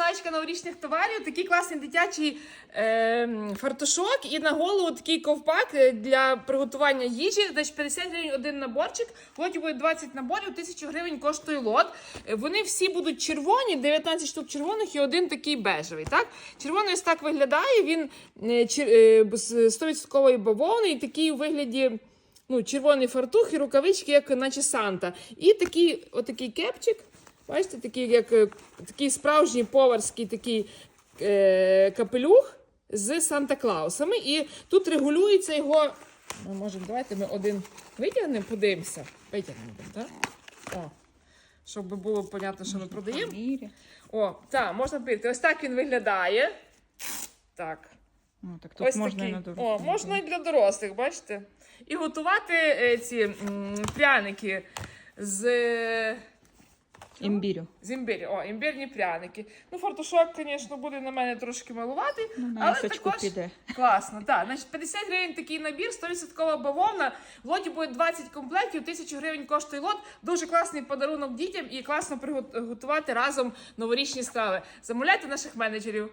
поставочка новорічних товарів, такий класний дитячий е, фартушок і на голову такий ковпак е, для приготування їжі. Значить, 50 гривень один наборчик. В лоті буде 20 наборів, 1000 гривень коштує лот. Е, Вони всі будуть червоні, 19 штук червоних і один такий бежевий. Так? Червоний ось так виглядає. Він е, з 100% бавовни і такий у вигляді. Ну, червоний фартух і рукавички, як наче Санта. І такий, отакий кепчик. Бачите, такий, як е, такий справжній поварський такий е, капелюх з Санта-Клаусами. І тут регулюється його. Ми можемо, давайте ми один витягнемо, подивимося. Витягнемо так? О, щоб було понятно, що ми продаємо. О, так, можна пити. Ось так він виглядає. Так. Ну, так тут Ось можна такий. і на дорогу. О, можна і для дорослих, бачите? І готувати е, ці м, пряники з, Імбірю. з імбирю. О, імбірні пряники. Ну, фартушок, звісно, буде на мене трошки малувати. Ну, на Але також піде. класно. Так, значить, 50 гривень такий набір, 100% бавовна. В лоті буде 20 комплектів, 1000 гривень коштує лот. Дуже класний подарунок дітям і класно приготувати разом новорічні страви. Замовляйте наших менеджерів.